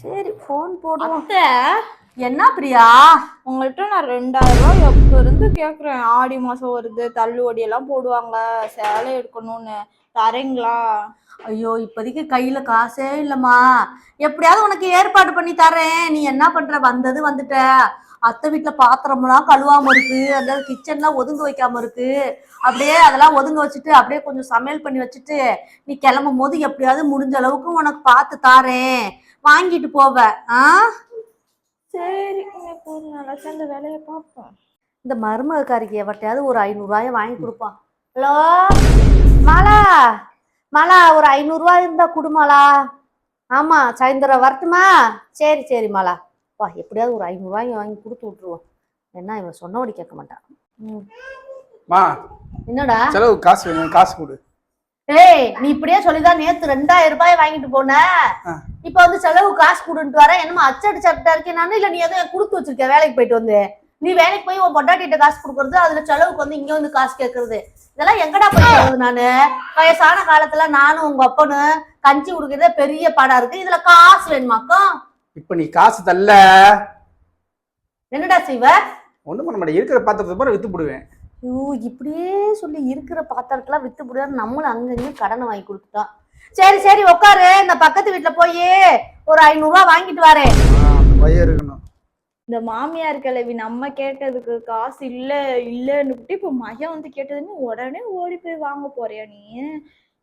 சரி ஃபோன் போடுவோம். அத்தை என்ன பிரியா? உங்கள்கிட்ட நான் ரெண்டாயிரம் ரூபாய் எப்போ இருந்து கேட்குறேன் ஆடி மாசம் வருது தள்ளுவடி எல்லாம் போடுவாங்க சேலை எடுக்கணும்னு. தரீங்களா? ஐயோ இப்போதைக்கு கையில காசே இல்லம்மா. எப்படியாவது உனக்கு ஏற்பாடு பண்ணி தரேன். நீ என்ன பண்ற? வந்தது வந்துட்ட. அத்தை வீட்டுல பாத்திரம்லாம் கழுவாம இருக்கு. அந்த கிச்சன்லாம் ஒதுங்க வைக்காம இருக்கு. அப்படியே அதெல்லாம் ஒதுங்க வச்சுட்டு அப்படியே கொஞ்சம் சமையல் பண்ணி வச்சுட்டு நீ கிளம்பும் போது எப்படியாவது முடிஞ்ச அளவுக்கு உனக்கு பார்த்து தாரேன். வாங்கிட்டு போவ. ஆ? சரி அந்த வேலையை பார்ப்போம் இந்த மருமகக்காரிக்கு எவட்டையாவது ஒரு ஐநூறுரூவாய வாங்கி கொடுப்பான். ஹலோ? மாலா மாலா ஒரு ஐநூறுரூவா இருந்தா குடுமாலா ஆமா சாயந்தரம் வரட்டுமா? சரி சரி மாலா. வா எப்படியாவது ஒரு ஐநூறுரூவாய்க்கு வாங்கி கொடுத்து விட்ருவோம் என்ன இவன் சொன்னபடி கேட்க மாட்டான். ம். மா. என்னடா? செலவு காசு வேணும். காசு கொடு. ஏய் நீ இப்படியே சொல்லிதான் நேத்து ரெண்டாயிரம் ரூபாய் வாங்கிட்டு போன. இப்ப வந்து செலவு காசு கொடுன்ட்டு வர. என்னமா அச்சடி சாப்பிட்டா இருக்கேன் நானு இல்ல நீ எதுவும் கொடுத்து வச்சிருக்க வேலைக்கு போயிட்டு வந்து. நீ வேலைக்கு போய் உன் பொண்டாட்டிட்ட காசு கொடுக்கறது அதுல செலவுக்கு வந்து இங்க வந்து காசு கேட்கறது இதெல்லாம் எங்கடா போய் நானு? வயசான காலத்துல நானும் உங்க அப்பனும் கஞ்சி குடுக்கறதே பெரிய பாடா இருக்கு. இதுல காசு வேணுமாக்கா இப்போ நீ காசு தல்ல. என்னடா செய்வ? ஒன்றும் பண்ண மாட்டேன். இருக்கிற பாத்திரத்தை வித்து போடுவேன். ஐயோ இப்படியே சொல்லி இருக்கிற பாத்திரத்தெல்லாம் வித்து முடியாது நம்மளும் அங்கங்க கடனை வாங்கி கொடுத்துட்டோம். சரி சரி உட்காரு. இந்த பக்கத்து வீட்டுல போய் ஒரு ஐநூறு ரூபாய் வாங்கிட்டு வரேன். பையன் இருக்கணும். இந்த மாமியார் கிழவி நம்ம கேட்டதுக்கு காசு இல்ல இல்லன்னு இப்ப மகன் வந்து கேட்டதுன்னு உடனே ஓடி போய் வாங்க போறியா நீ?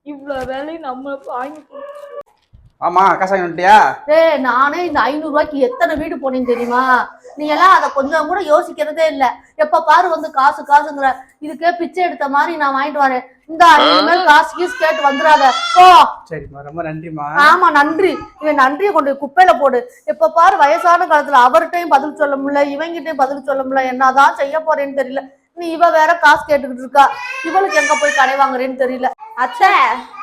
இவ்வளவு வேலையும் நம்ம வாங்கி ஆமா காசு வாங்கி வந்துட்டியா? ஏய் நானே இந்த ஐநூறு ரூபாய்க்கு எத்தனை வீடு போனேன்னு தெரியுமா? நீ எல்லாம் அதை கொஞ்சம் கூட யோசிக்கிறதே இல்ல. எப்ப பாரு வந்து காசு காசுங்கிற இதுக்கே பிச்சை எடுத்த மாதிரி நான் வாங்கிட்டு வரேன். இந்த இனிமேல் காசு கீசு கேட்டு வந்துடாத. போ. சரிம்மா ரொம்ப நன்றிம்மா. ஆமா நன்றி. இவன் நன்றியை கொண்டு போய் குப்பையில போடு. எப்ப பாரு வயசான காலத்துல அவர்கிட்டயும் பதில் சொல்ல முடியல இவங்கிட்டயும் பதில் சொல்ல முடியல என்னதான் செய்ய போறேன்னு தெரியல. நீ இவ வேற காசு கேட்டுக்கிட்டு இருக்கா. இவளுக்கு எங்க போய் கடை வாங்குறேன்னு தெரியல. அத்தை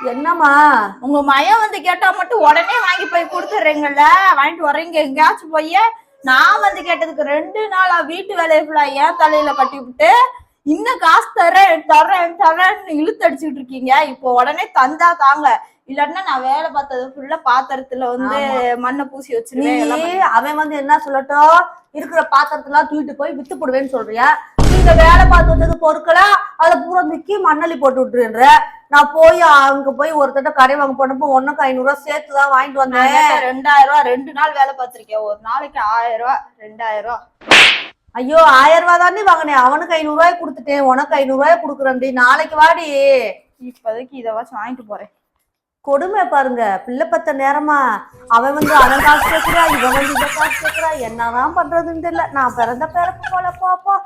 என்னம்மா? உங்க மயம் வந்து கேட்டா மட்டும் உடனே வாங்கி போய் கொடுத்துட்றீங்கல்ல வாங்கிட்டு வர்றீங்க எங்கேயாச்சும் போய்? நான் வந்து கேட்டதுக்கு ரெண்டு நாளா வீட்டு வேலையை ஃபுல்லா ஏன் தலையில கட்டி விட்டு இன்னும் காசு தரேன் தரேன் தரேன்னு இழுத்தடிச்சுட்டு இருக்கீங்க. இப்போ உடனே தந்தா தாங்க. இல்லன்னா நான் வேலை பார்த்தது ஃபுல்லா பாத்திரத்துல வந்து மண்ணை பூசி பண்ணி- அவன் வந்து என்ன சொல்லட்டும்? இருக்கிற பாத்திரத்தெல்லாம் தூக்கிட்டு போய் வித்து போடுவேன்னு சொல்றியா? நீங்க வேலை பார்த்து வச்சது பொருட்களா? அதை பூரா மிக்கி மண்ணலி போட்டு விட்டுருன்ற. நான் போய் அங்க போய் ஒருத்தட்ட கடை வாங்க போனப்போ ஒன்னுக்கு ஐநூறு ரூபாய் சேர்த்து தான் வாங்கிட்டு வந்தேன். ரெண்டாயிரம் ரூபாய் ரெண்டு நாள் வேலை பார்த்திருக்கேன். ஒரு நாளைக்கு ஆயிரம் ரூபாய் ரெண்டாயிரம் ரூபாய் ஐயோ ஆயிரம் ரூபாய் தானே வாங்கினேன். அவனுக்கு ஐநூறு ரூபாய் கொடுத்துட்டேன். உனக்கு ஐநூறு ரூபாய் கொடுக்குறேன்டி நாளைக்கு வாடி. இப்போதைக்கு இதை வச்சு வாங்கிட்டு போறேன். கொடுமை பாருங்க. பிள்ளை பத்த நேரமா அவன் வந்து அவன் காசு கேட்கிறா இவன் வந்து இவன் காசு கேட்கிறா என்னதான் பண்றதுன்னு தெரியல. நான் பிறந்த பிறப்பு போல போப்போ.